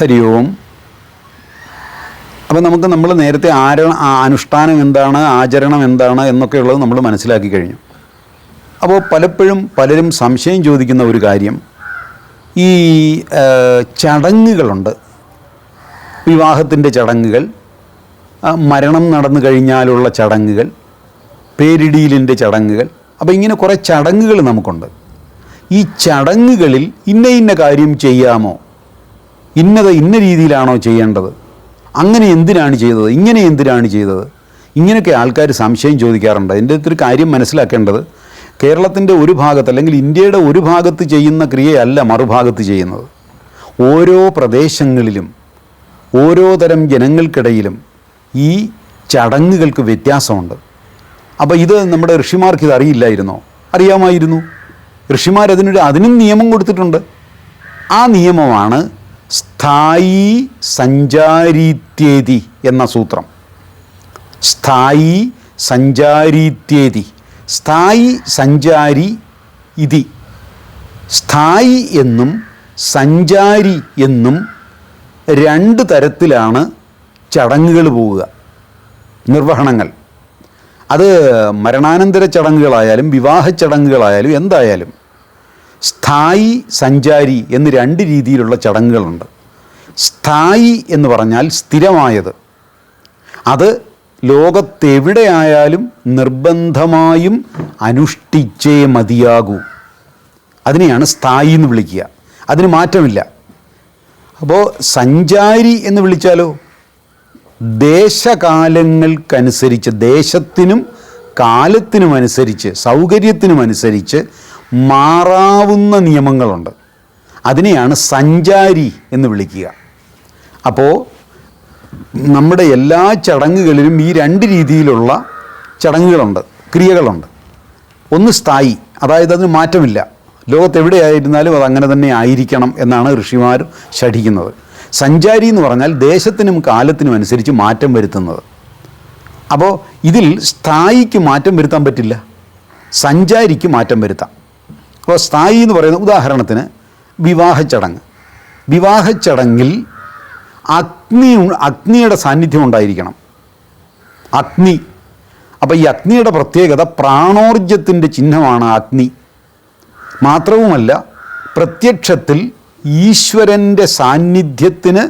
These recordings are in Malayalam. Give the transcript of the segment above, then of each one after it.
ഹരി ഓം അപ്പം നമുക്ക് നമ്മൾ നേരത്തെ ആര അനുഷ്ഠാനം എന്താണ് ആചരണം എന്താണ് എന്നൊക്കെയുള്ളത് നമ്മൾ മനസ്സിലാക്കി കഴിഞ്ഞു. അപ്പോൾ പലപ്പോഴും പലരും സംശയം ചോദിക്കുന്ന ഒരു കാര്യം ഈ ചടങ്ങുകളുണ്ട്. വിവാഹത്തിന്റെ ചടങ്ങുകൾ മരണം നടന്നു കഴിഞ്ഞാലുള്ള ചടങ്ങുകൾ പേരിടിയിലിന്റെ ചടങ്ങുകൾ അപ്പോൾ ഇങ്ങനെ കുറേ ചടങ്ങുകൾ നമുക്കുണ്ട്. ഈ ചടങ്ങുകളിൽ ഇന്ന ഇന്ന കാര്യം ചെയ്യാമോ? ഇന്നത് ഇന്ന രീതിയിലാണോ ചെയ്യേണ്ടത്? അങ്ങനെ എന്തിനാണ് ചെയ്തത്? ഇങ്ങനെ എന്തിനാണ് ചെയ്തത്? ഇങ്ങനെയൊക്കെ ആൾക്കാർ സംശയം ചോദിക്കാറുണ്ട്. അതിന്റെ ഒരു കാര്യം മനസ്സിലാക്കേണ്ടത് കേരളത്തിന്റെ ഒരു ഭാഗത്ത് അല്ലെങ്കിൽ ഇന്ത്യയുടെ ഒരു ഭാഗത്ത് ചെയ്യുന്ന ക്രിയയല്ല മറുഭാഗത്ത് ചെയ്യുന്നത്. ഓരോ പ്രദേശങ്ങളിലും ഓരോ തരം ജനങ്ങൾക്കിടയിലും ഈ ചടങ്ങുകൾക്ക് വ്യത്യാസമുണ്ട്. അപ്പോൾ ഇത് നമ്മുടെ ഋഷിമാർക്ക് ഇത് അറിയില്ലായിരുന്നോ? അറിയാമായിരുന്നു. ഋഷിമാരതിനൊരു അതിനും നിയമം കൊടുത്തിട്ടുണ്ട്. ആ നിയമമാണ് സ്ഥായി സഞ്ചാരീത്യേതി എന്ന സൂത്രം. സ്ഥായി സഞ്ചാരീത്യേതി. സ്ഥായി സഞ്ചാരി ഇതി. സ്ഥായി എന്നും സഞ്ചാരി എന്നും രണ്ട് തരത്തിലാണ് ചടങ്ങുകൾ പോവുക. നിർവഹണങ്ങൾ. അത് മരണാനന്തര ചടങ്ങുകളായാലും വിവാഹ ചടങ്ങുകളായാലും എന്തായാലും സ്ഥായി സഞ്ചാരി എന്ന് രണ്ട് രീതിയിലുള്ള ചടങ്ങുകളുണ്ട്. സ്ഥായി എന്ന് പറഞ്ഞാൽ സ്ഥിരമായത്. അത് ലോകത്തെവിടെയായാലും നിർബന്ധമായും അനുഷ്ഠിച്ചേ മതിയാകൂ. അതിനെയാണ് സ്ഥായി എന്ന് വിളിക്കുക. അതിന് മാറ്റമില്ല. അപ്പോൾ സഞ്ചാരി എന്ന് വിളിച്ചാലോ? ദേശകാലങ്ങൾക്കനുസരിച്ച് ദേശത്തിനും കാലത്തിനുമനുസരിച്ച് സൗകര്യത്തിനുമനുസരിച്ച് മാറാവുന്ന നിയമങ്ങളുണ്ട്. അതിനെയാണ് സഞ്ചാരി എന്ന് വിളിക്കുക. അപ്പോൾ നമ്മുടെ എല്ലാ ചടങ്ങുകളിലും ഈ രണ്ട് രീതിയിലുള്ള ചടങ്ങുകളുണ്ട് ക്രിയകളുണ്ട്. ഒന്ന് സ്ഥായി അതായത് അതിന് മാറ്റമില്ല. ലോകത്തെവിടെയായിരുന്നാലും അത് അങ്ങനെ തന്നെ ആയിരിക്കണം എന്നാണ് ഋഷിമാർ ശഠിക്കുന്നത്. സഞ്ചാരി എന്ന് പറഞ്ഞാൽ ദേശത്തിനും കാലത്തിനും അനുസരിച്ച് മാറ്റം വരുത്തുന്നത്. അപ്പോൾ ഇതിൽ സ്ഥായിക്ക് മാറ്റം വരുത്താൻ പറ്റില്ല സഞ്ചാരിക്ക് മാറ്റം വരുത്താം. അപ്പോൾ സ്ഥായി എന്ന് പറയുന്ന ഉദാഹരണത്തിന് വിവാഹ ചടങ്ങ്. വിവാഹ ചടങ്ങിൽ അഗ്നി അഗ്നിയുടെ സാന്നിധ്യം ഉണ്ടായിരിക്കണം. അഗ്നി. അപ്പോൾ ഈ അഗ്നിയുടെ പ്രത്യേകത പ്രാണോർജത്തിന്റെ ചിഹ്നമാണ് അഗ്നി. മാത്രവുമല്ല പ്രത്യക്ഷത്തിൽ ഈശ്വരന്റെ സാന്നിധ്യത്തിന്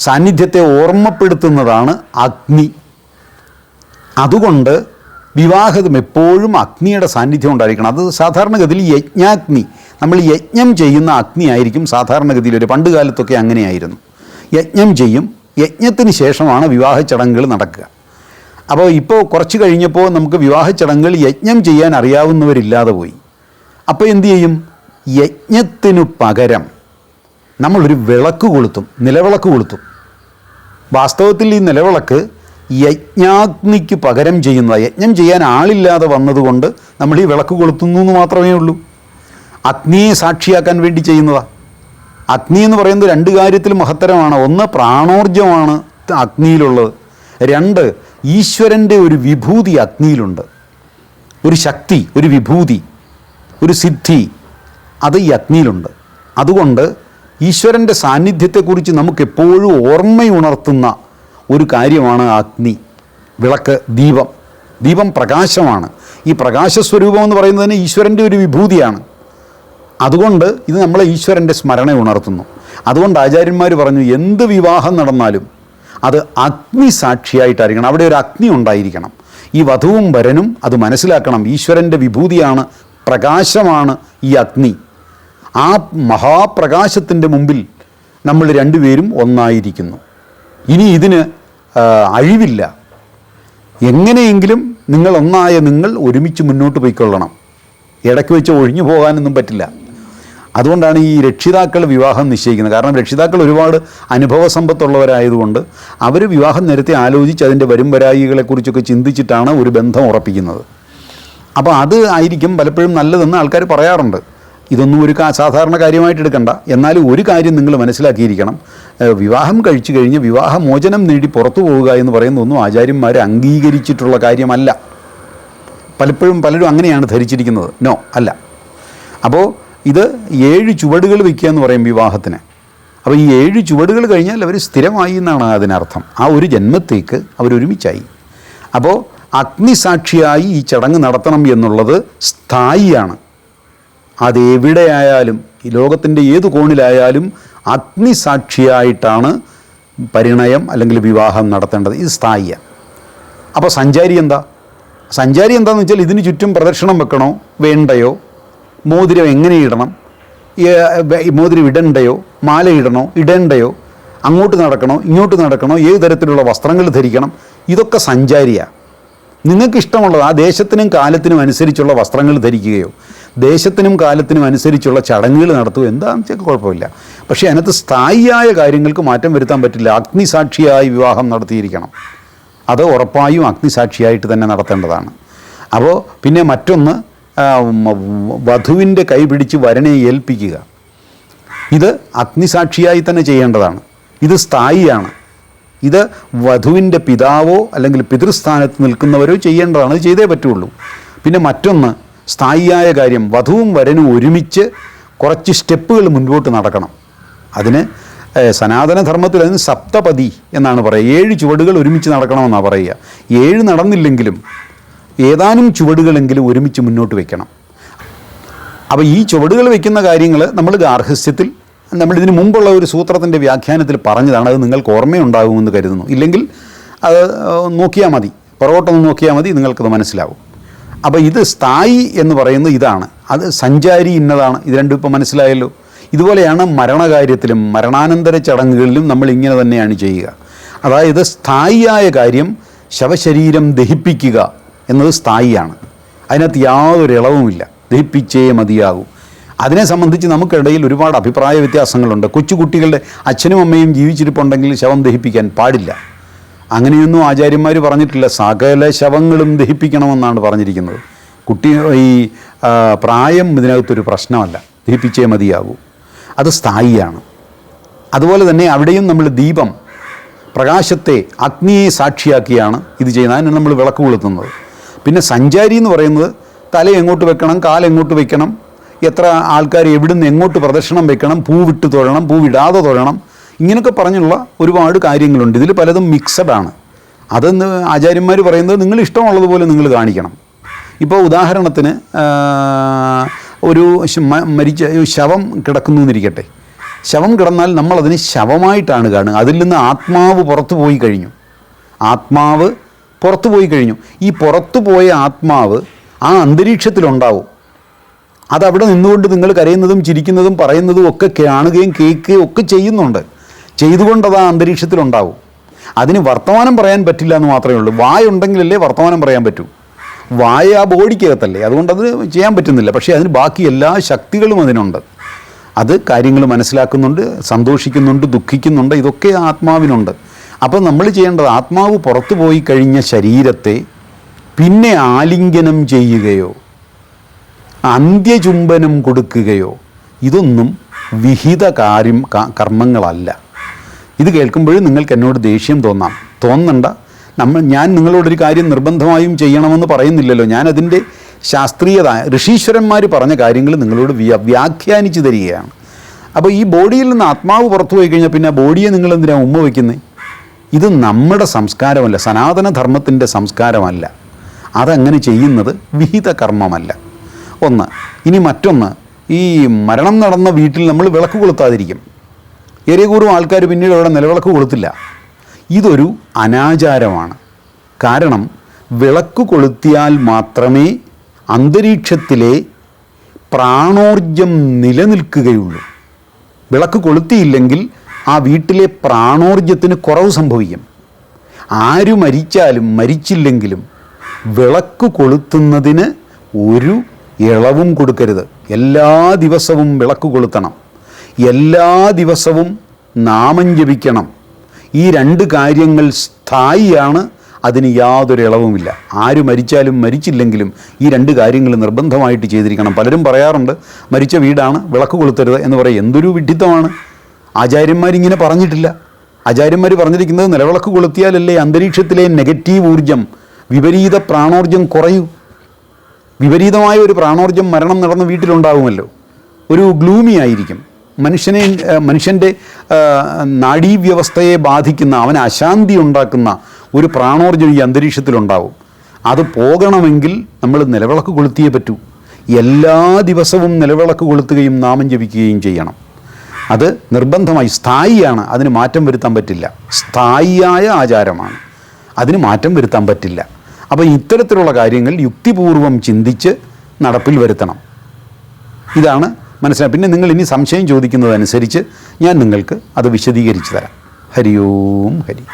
സാന്നിധ്യത്തെ ഓർമ്മപ്പെടുത്തുന്നതാണ് അഗ്നി. അതുകൊണ്ട് വിവാഹം എപ്പോഴും അഗ്നിയുടെ സാന്നിധ്യം ഉണ്ടായിരിക്കണം. അത് സാധാരണഗതിയിൽ യജ്ഞാഗ്നി. നമ്മൾ യജ്ഞം ചെയ്യുന്ന അഗ്നി ആയിരിക്കും സാധാരണഗതിയിൽ ഒരു പണ്ട് കാലത്തൊക്കെ അങ്ങനെയായിരുന്നു. യജ്ഞം ചെയ്യും. യജ്ഞത്തിന് ശേഷമാണ് വിവാഹ ചടങ്ങുകൾ നടക്കുക. അപ്പോൾ ഇപ്പോൾ കുറച്ച് കഴിഞ്ഞപ്പോൾ നമുക്ക് വിവാഹ ചടങ്ങുകൾ യജ്ഞം ചെയ്യാൻ അറിയാവുന്നവരില്ലാതെ പോയി. അപ്പോൾ എന്തു ചെയ്യും? യജ്ഞത്തിനു പകരം നമ്മളൊരു വിളക്ക് കൊളുത്തും നിലവിളക്ക് കൊളുത്തും. വാസ്തവത്തിൽ ഈ നിലവിളക്ക് യജ്ഞാഗ്നിക്ക് പകരം ചെയ്യുന്ന യജ്ഞം ചെയ്യാൻ ആളില്ലാതെ വന്നതുകൊണ്ട് നമ്മൾ ഈ വിളക്ക് കൊളുത്തുന്നു എന്ന് മാത്രമേ ഉള്ളൂ. അഗ്നിയെ സാക്ഷിയാക്കാൻ വേണ്ടി ചെയ്യുന്നതാണ് അഗ്നി എന്ന് പറയുന്നത് രണ്ട് കാര്യത്തിൽ മഹത്തരമാണ്. ഒന്ന് പ്രാണോർജമാണ് അഗ്നിയിലുള്ളത്. രണ്ട് ഈശ്വരന്റെ ഒരു വിഭൂതി അഗ്നിയിലുണ്ട്. ഒരു ശക്തി ഒരു വിഭൂതി ഒരു സിദ്ധി അത് ഈ അഗ്നിയിലുണ്ട്. അതുകൊണ്ട് ഈശ്വരന്റെ സാന്നിധ്യത്തെക്കുറിച്ച് നമുക്കെപ്പോഴും ഓർമ്മയുണർത്തുന്ന ഒരു കാര്യമാണ് അഗ്നി വിളക്ക് ദീപം. ദീപം പ്രകാശമാണ്. ഈ പ്രകാശസ്വരൂപം എന്ന് പറയുന്നതിന് ഈശ്വരന്റെ ഒരു വിഭൂതിയാണ്. അതുകൊണ്ട് ഇത് നമ്മളെ ഈശ്വരന്റെ സ്മരണ ഉണർത്തുന്നു. അതുകൊണ്ട് ആചാര്യന്മാർ പറഞ്ഞു എന്ത് വിവാഹം നടന്നാലും അത് അഗ്നി സാക്ഷിയായിട്ടായിരിക്കണം. അവിടെ ഒരു അഗ്നി ഉണ്ടായിരിക്കണം. ഈ വധുവും വരനും അത് മനസ്സിലാക്കണം ഈശ്വരന്റെ വിഭൂതിയാണ് പ്രകാശമാണ് ഈ അഗ്നി. ആ മഹാപ്രകാശത്തിന്റെ മുമ്പിൽ നമ്മൾ രണ്ടുപേരും ഒന്നായിരിക്കുന്നു. ഇനി ഇതിന് അഴിവില്ല. എങ്ങനെയെങ്കിലും നിങ്ങൾ ഒന്നായ നിങ്ങൾ ഒരുമിച്ച് മുന്നോട്ട് പോയിക്കൊള്ളണം. ഇടയ്ക്ക് വെച്ച് ഒഴിഞ്ഞു പോകാനൊന്നും പറ്റില്ല. അതുകൊണ്ടാണ് ഈ രക്ഷിതാക്കൾ വിവാഹം നിശ്ചയിക്കുന്നത്. കാരണം രക്ഷിതാക്കൾ ഒരുപാട് അനുഭവ സമ്പത്തുള്ളവരായതുകൊണ്ട് അവർ വിവാഹം നേരത്തെ ആലോചിച്ച് അതിന്റെ വരും വരായികളെക്കുറിച്ചൊക്കെ ചിന്തിച്ചിട്ടാണ് ഒരു ബന്ധം ഉറപ്പിക്കുന്നത്. അപ്പോൾ അത് ആയിരിക്കും പലപ്പോഴും നല്ലതെന്ന് ആൾക്കാർ പറയാറുണ്ട്. ഇതൊന്നും ഒരു സാധാരണ കാര്യമായിട്ട് എടുക്കണ്ട. എന്നാലും ഒരു കാര്യം നിങ്ങൾ മനസ്സിലാക്കിയിരിക്കണം. വിവാഹം കഴിച്ചു കഴിഞ്ഞ് വിവാഹമോചനം നേടി പുറത്തു പോവുക എന്ന് പറയുന്നതൊന്നും ആചാര്യന്മാർ അംഗീകരിച്ചിട്ടുള്ള കാര്യമല്ല. പലപ്പോഴും പലരും അങ്ങനെയാണ് ധരിച്ചിരിക്കുന്നത്. നോ അല്ല. അപ്പോൾ ഇത് ഏഴ് ചുവടുകൾ വയ്ക്കുക എന്ന് പറയും വിവാഹത്തിന്. അപ്പോൾ ഈ ഏഴ് ചുവടുകൾ കഴിഞ്ഞാൽ അവർ സ്ഥിരമായി എന്നാണ് അതിനർത്ഥം. ആ ഒരു ജന്മത്തേക്ക് അവരൊരുമിച്ചായി അപ്പോൾ അഗ്നിസാക്ഷിയായി ഈ ചടങ്ങ് നടത്തണം എന്നുള്ളത് സ്ഥായിയാണ്. അതെവിടെയായാലും ഈ ലോകത്തിന്റെ ഏത് കോണിലായാലും അഗ്നിസാക്ഷിയായിട്ടാണ് പരിണയം അല്ലെങ്കിൽ വിവാഹം നടത്തേണ്ടത്. ഇത് സ്ഥായിയാണ് അപ്പോൾ സഞ്ചാരി എന്താ? സഞ്ചാരി എന്താണെന്ന് വെച്ചാൽ ഇതിന് ചുറ്റും പ്രദക്ഷിണം വെക്കണോ? വേണ്ടയോ? മോതിരം എങ്ങനെ ഇടണം? മോതിരം ഇടണ്ടയോ? മാല ഇടണോ? ഇടണ്ടയോ? അങ്ങോട്ട് നടക്കണോ? ഇങ്ങോട്ട് നടക്കണോ? ഏത് തരത്തിലുള്ള വസ്ത്രങ്ങൾ ധരിക്കണം? ഇതൊക്കെ സഞ്ചാരിയാണ് നിങ്ങൾക്കിഷ്ടമുള്ളത് ആ ദേശത്തിനും കാലത്തിനും അനുസരിച്ചുള്ള വസ്ത്രങ്ങൾ ധരിക്കുകയോ ദേശത്തിനും കാലത്തിനും അനുസരിച്ചുള്ള ചടങ്ങുകൾ നടത്തുക എന്താണെന്ന് വെച്ചാൽ കുഴപ്പമില്ല. പക്ഷേ അതിനകത്ത് സ്ഥായിയായ കാര്യങ്ങൾക്ക് മാറ്റം വരുത്താൻ പറ്റില്ല. അഗ്നിസാക്ഷിയായി വിവാഹം നടത്തിയിരിക്കണം. അത് ഉറപ്പായും അഗ്നിസാക്ഷിയായിട്ട് തന്നെ നടത്തേണ്ടതാണ്. അപ്പോൾ പിന്നെ മറ്റൊന്ന് വധുവിന്റെ കൈ പിടിച്ച് വരനെ ഏൽപ്പിക്കുക. ഇത് അഗ്നിസാക്ഷിയായി തന്നെ ചെയ്യേണ്ടതാണ്. ഇത് സ്ഥായിയാണ്. ഇത് വധുവിന്റെ പിതാവോ അല്ലെങ്കിൽ പിതൃസ്ഥാനത്ത് നിൽക്കുന്നവരോ ചെയ്യേണ്ടതാണ്. ചെയ്തേ പറ്റുള്ളൂ. പിന്നെ മറ്റൊന്ന് സ്ഥായിയായ കാര്യം വധുവും വരനും ഒരുമിച്ച് കുറച്ച് സ്റ്റെപ്പുകൾ മുൻപോട്ട് നടക്കണം. അതിന് സനാതനധർമ്മത്തിൽ അതിന് സപ്തപതി എന്നാണ് പറയുക. ഏഴ് ചുവടുകൾ ഒരുമിച്ച് നടക്കണമെന്നാണ് പറയുക. ഏഴ് നടന്നില്ലെങ്കിലും ഏതാനും ചുവടുകളെങ്കിലും ഒരുമിച്ച് മുന്നോട്ട് വയ്ക്കണം അപ്പോൾ ഈ ചുവടുകൾ വയ്ക്കുന്ന കാര്യങ്ങൾ നമ്മൾ ഗാർഹസ്യത്തിൽ നമ്മളിതിന് മുമ്പുള്ള ഒരു സൂത്രത്തിന്റെ വ്യാഖ്യാനത്തിൽ പറഞ്ഞതാണ്. അത് നിങ്ങൾക്ക് ഓർമ്മയുണ്ടാകുമെന്ന് കരുതുന്നു. ഇല്ലെങ്കിൽ അത് നോക്കിയാൽ മതി. പുറകോട്ടൊന്ന് നോക്കിയാൽ മതി. നിങ്ങൾക്കത് മനസ്സിലാവും. അപ്പോൾ ഇത് സ്ഥായി എന്ന് പറയുന്നത് ഇതാണ്. അത് സഞ്ചാരി ഇന്നതാണ്. ഇത് രണ്ടും ഇപ്പോൾ മനസ്സിലായല്ലോ. ഇതുപോലെയാണ് മരണകാര്യത്തിലും മരണാനന്തര ചടങ്ങുകളിലും നമ്മൾ ഇങ്ങനെ തന്നെയാണ് ചെയ്യുക. അതായത് സ്ഥായിയായ കാര്യം ശവശരീരം ദഹിപ്പിക്കുക എന്നത് സ്ഥായിയാണ്. അതിനകത്ത് യാതൊരു ഇളവുമില്ല. ദഹിപ്പിച്ചേ മതിയാകൂ. അതിനെ സംബന്ധിച്ച് നമുക്കിടയിൽ ഒരുപാട് അഭിപ്രായ വ്യത്യാസങ്ങളുണ്ട്. കൊച്ചുകുട്ടികളുടെ അച്ഛനും അമ്മയും ജീവിച്ചിരിപ്പുണ്ടെങ്കിൽ ശവം ദഹിപ്പിക്കാൻ പാടില്ല. അങ്ങനെയൊന്നും ആചാര്യന്മാർ പറഞ്ഞിട്ടില്ല. സകല ശവങ്ങളും ദഹിപ്പിക്കണമെന്നാണ് പറഞ്ഞിരിക്കുന്നത്. കുട്ടി ഈ പ്രായം ഇതിനകത്തൊരു പ്രശ്നമല്ല. ദഹിപ്പിച്ചേ മതിയാകൂ. അത് സ്ഥായിയാണ്. അതുപോലെ തന്നെ അവിടെയും നമ്മൾ ദീപം പ്രകാശത്തെ അഗ്നിയെ സാക്ഷിയാക്കിയാണ് ഇത് ചെയ്യുന്നത്. അതിന് നമ്മൾ വിളക്ക് കൊളുത്തുന്നത്. പിന്നെ സഞ്ചാരി എന്ന് പറയുന്നത് തല എങ്ങോട്ട് വെക്കണം കാലെങ്ങോട്ട് വെക്കണം എത്ര ആൾക്കാർ എവിടുന്ന് എങ്ങോട്ട് പ്രദക്ഷിണം വെക്കണം പൂവിട്ട് തൊഴണം പൂവിടാതെ തൊഴണം ഇങ്ങനെയൊക്കെ പറഞ്ഞുള്ള ഒരുപാട് കാര്യങ്ങളുണ്ട്. ഇതിൽ പലതും മിക്സഡ് ആണ്. അതെന്ന് ആചാര്യന്മാർ പറയുന്നത് നിങ്ങൾ ഇഷ്ടമുള്ളതുപോലെ നിങ്ങൾ കാണിക്കണം. ഇപ്പോൾ ഉദാഹരണത്തിന് ഒരു മരിച്ച ശവം കിടക്കുന്നു എന്നിരിക്കട്ടെ. ശവം കിടന്നാൽ നമ്മളതിന് ശവമായിട്ടാണ് കാണുക. അതിൽ നിന്ന് ആത്മാവ് പുറത്തു പോയി കഴിഞ്ഞു. ആത്മാവ് പുറത്തു പോയി കഴിഞ്ഞു. ഈ പുറത്തു പോയ ആത്മാവ് ആ അന്തരീക്ഷത്തിലുണ്ടാവും. അതവിടെ നിന്നുകൊണ്ട് നിങ്ങൾ കരയുന്നതും ചിരിക്കുന്നതും പറയുന്നതും ഒക്കെ കാണുകയും കേൾക്കുകയും ഒക്കെ ചെയ്യുന്നുണ്ട്. ചെയ്തുകൊണ്ട് അത് ആ അന്തരീക്ഷത്തിലുണ്ടാവും. അതിന് വർത്തമാനം പറയാൻ പറ്റില്ല എന്ന് മാത്രമേ ഉള്ളൂ. വായ ഉണ്ടെങ്കിലല്ലേ വർത്തമാനം പറയാൻ പറ്റൂ. വായ ആ ബോഡിക്കകത്തല്ലേ. അതുകൊണ്ട് അത് ചെയ്യാൻ പറ്റുന്നില്ല. പക്ഷേ അതിന് ബാക്കി എല്ലാ ശക്തികളും അതിനുണ്ട്. അത് കാര്യങ്ങൾ മനസ്സിലാക്കുന്നുണ്ട് സന്തോഷിക്കുന്നുണ്ട് ദുഃഖിക്കുന്നുണ്ട്. ഇതൊക്കെ ആത്മാവിനുണ്ട്. അപ്പോൾ നമ്മൾ ചെയ്യേണ്ടത് ആത്മാവ് പുറത്തു പോയി കഴിഞ്ഞ ശരീരത്തെ പിന്നെ ആലിംഗനം ചെയ്യുകയോ അന്ത്യചുംബനം കൊടുക്കുകയോ ഇതൊന്നും വിഹിത കാര്യം കർമ്മങ്ങളല്ല. ഇത് കേൾക്കുമ്പോഴും നിങ്ങൾക്ക് എന്നോട് ദേഷ്യം തോന്നാം. തോന്നണ്ട. നമ്മൾ ഞാൻ നിങ്ങളോടൊരു കാര്യം നിർബന്ധമായും ചെയ്യണമെന്ന് പറയുന്നില്ലല്ലോ. ഞാനതിന്റെ ശാസ്ത്രീയത ഋഷീശ്വരന്മാർ പറഞ്ഞ കാര്യങ്ങൾ നിങ്ങളോട് വ്യ വ്യാഖ്യാനിച്ചു തരികയാണ്. അപ്പോൾ ഈ ബോഡിയിൽ നിന്ന് ആത്മാവ് പുറത്തു പോയി കഴിഞ്ഞാൽ പിന്നെ ബോഡിയെ നിങ്ങൾ എന്തിനാണ് ഉമ്മ വയ്ക്കുന്നത് ഇത് നമ്മുടെ സംസ്കാരമല്ല സനാതനധർമ്മത്തിന്റെ സംസ്കാരമല്ല. അതങ്ങനെ ചെയ്യുന്നത് വിഹിത കർമ്മമല്ല ഒന്ന് ഇനി മറ്റൊന്ന് ഈ മരണം നടന്ന വീട്ടിൽ നമ്മൾ വിളക്ക് കൊളുത്താതിരിക്കും. ഏറിയകൂറും ആൾക്കാർ പിന്നീട് അവിടെ നിലവിളക്ക് കൊളുത്തില്ല. ഇതൊരു അനാചാരമാണ്. കാരണം വിളക്ക് കൊളുത്തിയാൽ മാത്രമേ അന്തരീക്ഷത്തിലെ പ്രാണോർജം നിലനിൽക്കുകയുള്ളൂ. വിളക്ക് കൊളുത്തിയില്ലെങ്കിൽ ആ വീട്ടിലെ പ്രാണോർജത്തിന് കുറവ് സംഭവിക്കും. ആര് മരിച്ചാലും മരിച്ചില്ലെങ്കിലും വിളക്ക് കൊളുത്തുന്നതിന് ഒരു ഇളവും കൊടുക്കരുത്. എല്ലാ ദിവസവും വിളക്ക് കൊളുത്തണം. എല്ലാ ദിവസവും നാമം ജപിക്കണം. ഈ രണ്ട് കാര്യങ്ങൾ സ്ഥായിയാണ് അതിന് യാതൊരു ഇളവുമില്ല. ആര് മരിച്ചാലും മരിച്ചില്ലെങ്കിലും ഈ രണ്ട് കാര്യങ്ങൾ നിർബന്ധമായിട്ട് ചെയ്തിരിക്കണം. പലരും പറയാറുണ്ട് മരിച്ച വീടാണ് വിളക്ക് കൊളുത്തരുത് എന്ന് പറയും. എന്തൊരു വിഡ്ഢിത്തമാണ് ആചാര്യന്മാരിങ്ങനെ പറഞ്ഞിട്ടില്ല. ആചാര്യന്മാർ പറഞ്ഞിരിക്കുന്നത് നിലവിളക്ക് കൊളുത്തിയാലല്ലേ അന്തരീക്ഷത്തിലെ നെഗറ്റീവ് ഊർജം വിപരീത പ്രാണോർജം കുറയൂ. വിപരീതമായ ഒരു പ്രാണോർജം മരണം നടന്ന വീട്ടിലുണ്ടാകുമല്ലോ ഒരു ഗ്ലൂമി ആയിരിക്കും മനുഷ്യനെ മനുഷ്യന്റെ നാഡീവ്യവസ്ഥയെ ബാധിക്കുന്ന അവൻ അശാന്തി ഉണ്ടാക്കുന്ന ഒരു പ്രാണോർജം ഈ അന്തരീക്ഷത്തിലുണ്ടാവും. അത് പോകണമെങ്കിൽ നമ്മൾ നിലവിളക്ക് കൊളുത്തിയേ പറ്റൂ. എല്ലാ ദിവസവും നിലവിളക്ക് കൊളുത്തുകയും നാമം ജപിക്കുകയും ചെയ്യണം. അത് നിർബന്ധമായി സ്ഥായിയാണ് അതിന് മാറ്റം വരുത്താൻ പറ്റില്ല. സ്ഥായിയായ ആചാരമാണ് അതിന് മാറ്റം വരുത്താൻ പറ്റില്ല. അപ്പോൾ ഇത്തരത്തിലുള്ള കാര്യങ്ങൾ യുക്തിപൂർവം ചിന്തിച്ച് നടപ്പിൽ വരുത്തണം. ഇതാണ് മനസ്സിലായി. പിന്നെ നിങ്ങൾ ഇനി സംശയം ചോദിക്കുന്നതനുസരിച്ച് ഞാൻ നിങ്ങൾക്ക് അത് വിശദീകരിച്ചു തരാം. ഹരി ഓം ഹരി.